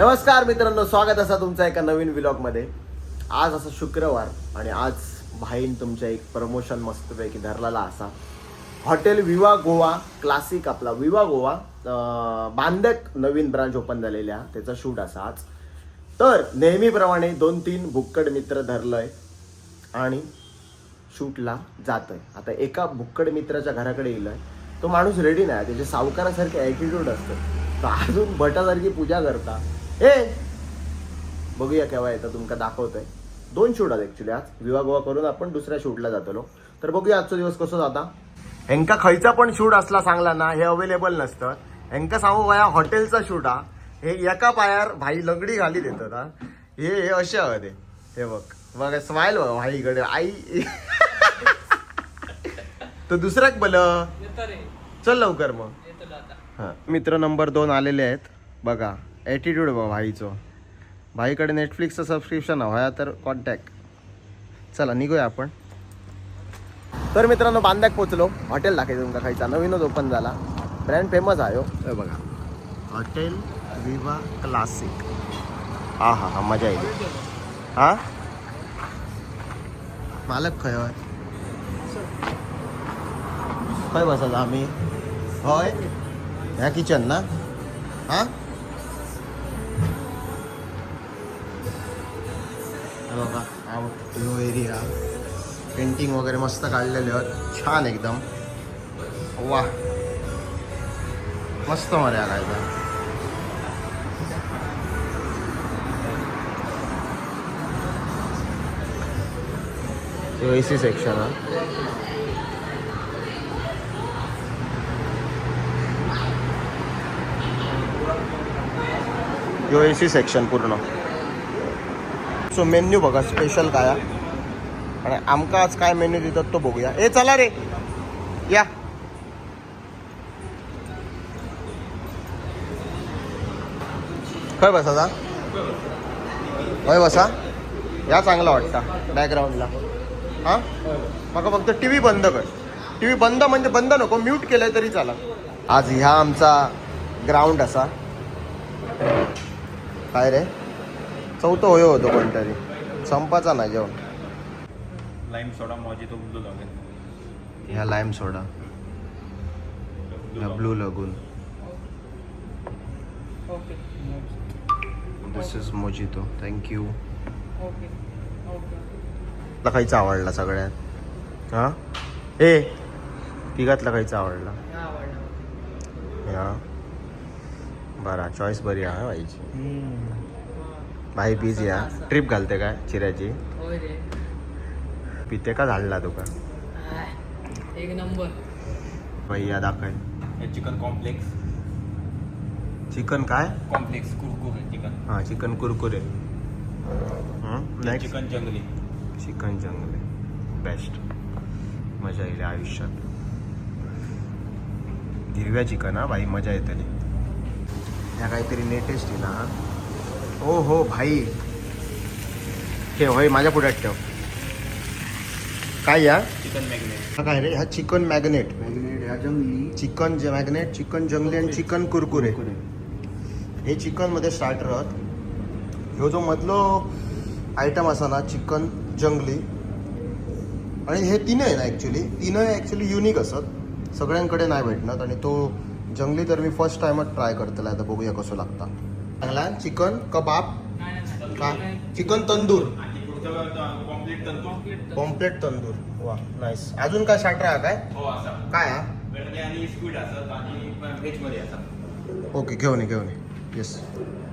नमस्कार मित्रांनो स्वागत असा तुमचा एका नवीन व्लॉगमध्ये. आज असं शुक्रवार आणि आज भाईन तुमच्या एक प्रमोशन मस्तपैकी धरलेला असा. हॉटेल विवा गोवा क्लासिक आपला विवा गोवा. बांदक बांधक नवीन ब्रांच ओपन झालेल्या त्याचा शूट असा आज. तर नेहमीप्रमाणे दोन तीन भुक्कड मित्र धरलंय आणि शूटला जातोय. आता एका भुक्कड मित्राच्या घराकडे येईल तो माणूस रेडी नाही. त्याच्या सावकारासारखे ॲटिट्यूड असतं तर अजून भटासारखी पूजा करता. ए! बघूया केव्हा येतं तुमका दाखवतोय. दोन शूट आहेत ऍक्च्युली आज. विवाह गोवा करून आपण दुसऱ्या शूटला जातलो. तर बघूया आजचा दिवस कसं जाता. हेंका खयचा पण शूट असला सांगला ना हे अवेलेबल नसतं. हेंका सांगू वया हॉटेलचा शूट हा. हे एका पायार भाई लंगडी घाली देतात हा. हे हे असे हवे ते. हे बघ. बघ स्माईल बघ भाईकडे. आई. तो दुसऱ्याक बल चल लवकर मग. हा. मित्र नंबर दोन आलेले आहेत. बघा. ॲटिट्यूड बघा भाईचं. भाईकडे नेटफ्लिक्सचं सबस्क्रिप्शन हवं तर कॉन्टॅक्ट चला निघूया आपण. तर मित्रांनो बांद्याक पोचलो. हॉटेल दाखायचं तुमका खायचा. नवीनच ओपन झाला. ब्रँड फेमस आहे हो. हे बघा. हॉटेल विवा क्लासिक हा हा हा मजा येईल. हा? मालक खय हय? खय बसायचं आम्ही? होय? ह्या किचन ना? हा? बघा हा एरिया पेंटिंग वगैरे मस्त काढलेले आहेत. छान एकदम. वा मस्त मरे कायदा ए सी सेक्शन हा. यो ए सी सेक्शन पूर्ण. सो मेन्यू बघा स्पेशल काय हा. आणि आमका आज काय मेन्यू देतात तो बघूया. ए चला रे. या. खय बसा होय बसा. या चांगला वाटता बॅकग्राऊंडला हां? मग फक्त टी व्ही बंद कर. टी व्ही बंद म्हणजे बंद नको म्यूट केलंय तरी चाला आज ह्या आमचा ग्राउंड असा. काय रे? चौथं होय होतो कोणतरी. संपाचा नाही जेवण. लाइम सोडा मॉजितो ब्लू लगेन ह्या लाईम सोडा ह्या blue lagoon okay this is mojito thank you तुला खायचा आवडला सगळ्यात? हां? ए तिघातला खायचा आवडला? हा बरा चॉईस बरी आहे बाईची. बाई बिझी हा ट्रिप घालते काय चिऱ्याची? पिते का झाडला तुका एक नंबर. भैया दाखय हे चिकन कॉम्प्लेक्स. चिकन काय? कॉम्प्लेक्स कुरकुरे चिकन. हां चिकन कुरकुरे नेक्स्ट चिकन जंगली. चिकन जंगले. बेस्ट मजा येईल आयुष्यात. हिरव्या चिकन हा भाई मजा येतली ह्या काहीतरी लेटेस्ट आहे ना. हो हो भाई. ठेव होय माझ्या पुढ्यात ठेव. काय या? Chicken magnet. हा काय रे? हा चिकन मॅग्नेट. मॅग्नेट ह्या जंगली. चिकन जे मॅग्नेट चिकन जंगली आणि चिकन कुरकुरे. हे चिकनमध्ये स्टार्टर आहात. ह्यो जो मधलो आयटम असा ना चिकन जंगली. आणि हे तीन आहे ना ॲक्च्युली तीनही ॲक्च्युली युनिक असत. सगळ्यांकडे नाही भेटणार आणि तो जंगली तर मी फर्स्ट टाइमच ट्राय करतला आता बघूया कसं लागता. चांगला. चिकन कबाब. का? चिकन तंदूर. पॉम्प्लेट तंदूर. वा नाईस अजून काय स्टार्टर आहे काय? हो असा. काय हा? ओके घेऊन ये घेऊन ये. येस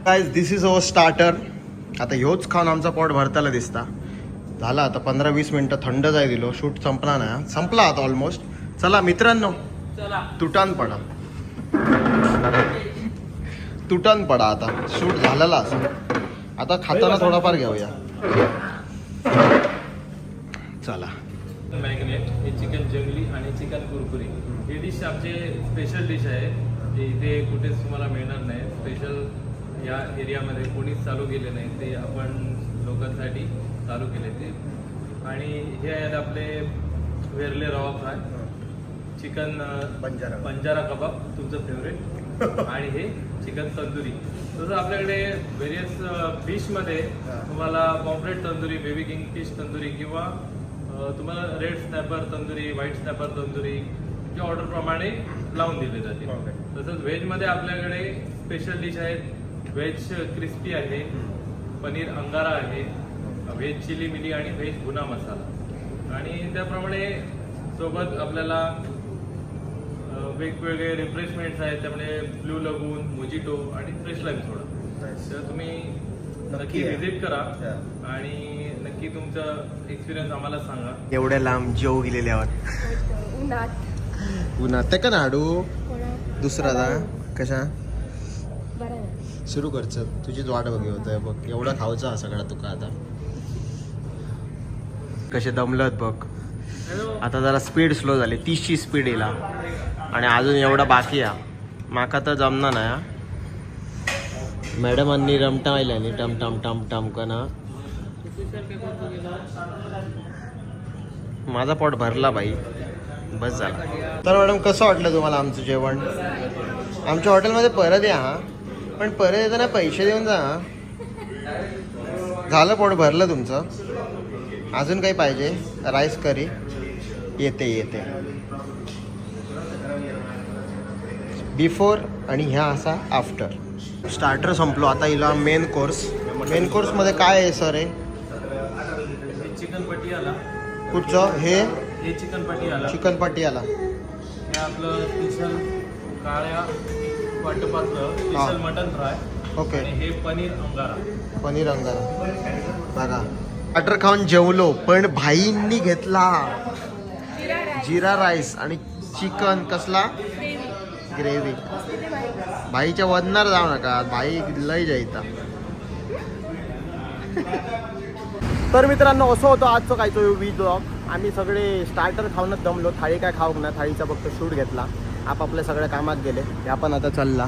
काय दिस इज अवर स्टार्टर आता ह्योच खाऊन आमचा पोट भरताला दिसता. झाला आता पंधरा वीस मिनटं थंड जाय दिलो. शूट संपला नाही हा. संपला आता ऑलमोस्ट चला मित्रांनो. चला. तुटान पडा तुटान पडा आता. शूट झालेला असं आता खाताना थोडाफार घेऊया. चला. मॅग्नेट हे चिकन जंगली आणि चिकन कुरकुरी. ही डिश आमचे स्पेशल डिश आहे. जे इथे कुठेच तुम्हाला मिळणार नाही. स्पेशल या एरियामध्ये कोणीच चालू केले नाही. ते आपण लोकांसाठी चालू केले ते. आणि हे आहेत आपले वेरले रवा फ्राय. चिकन बंजारा. बंजारा कबाब तुमचं फेवरेट आणि हे चिकन तंदुरी. तसं आपल्याकडे व्हेरियस फिशमध्ये तुम्हाला pomfret tandoori baby king fish tandoori किंवा तुम्हाला red snapper tandoori white snapper tandoori जे ऑर्डरप्रमाणे लावून दिले Okay. तसंच व्हेजमध्ये आपल्याकडे स्पेशल डिश आहेत व्हेज क्रिस्पी आहे पनीर अंगारा आहे व्हेज चिली मिली आणि व्हेज भुना मसाला आणि त्याप्रमाणे सोबत आपल्याला वेगवेगळे रिफ्रेशमेंट्स आहेत त्यामध्ये ब्लू लगून मोजिटो आणि फ्रेश लाईम सोडा तर तुम्ही नक्की. व्हिजिट करा. आणि नक्की तुमचा एक्सपिरियन्स आम्हाला सांगा. एवढ्या लांब जेव गेलेले आहोत उन्हात. पुन्हा ते का नाडू दुसरा दा. कशा? सुरू करच तुझीच वाट बघी होत. बघ एवढा खाऊचा हा सगळा तुका आता. कसे दमलत बघ. आता जरा स्पीड स्लो झाली. तीसची स्पीड येला. आणि अजून एवढा बाकी आहे. माका तर जमना ना मॅडमांनी रमटा आयल्यानी टम टम टम टम कना. माझा पोट भरला बाई. बस झाला. तर मॅडम कसं वाटलं तुम्हाला आमचं जेवण? आमच्या हॉटेलमध्ये परत या हा. पण परत येताना पैसे देऊन जा झालं पोट भरलं तुमचं. अजून काही पाहिजे? Rice curry. येते येते. बिफोर आणि ह्या असा आफ्टर. स्टार्टर संपलो. आता हिला मेन कोर्स मेन कोर्समध्ये काय आहे सर हे? हे चिकन पटियाला कुठचं? हे? हे चिकन पटियाला चिकन पटियाला हे आपलं स्पेशल काळ्या वाटपातलं स्पेशल मटन फ्राय. ओके. आणि हे पनीर अंगारा. पनीर अंगारा. बघा. स्टार्टर खाऊन जेवलो पण भाईंनी घेतला. जिरा राईस आणि चिकन कसला? ग्रेव्ही भाईच्या वजनार जाऊ नका भाई लय जायता तर मित्रांनो असं होतं आजचं कायचं वीज ब्लॉग आम्ही सगळे स्टार्टर खाऊनच जमलो. थाळी काय खाऊ ना थाळीचा फक्त शूट घेतला. आपापल्या सगळ्या कामात गेले. ह्या पण आता चालला.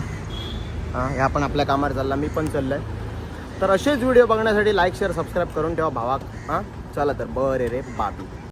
हां ह्या पण आपल्या कामावर चालला. मी पण चाललं आहे तर असेच व्हिडिओ बघण्यासाठी लाईक शेअर सबस्क्राईब करून ठेवा भावाक हां चला तर. बरे रे बाबी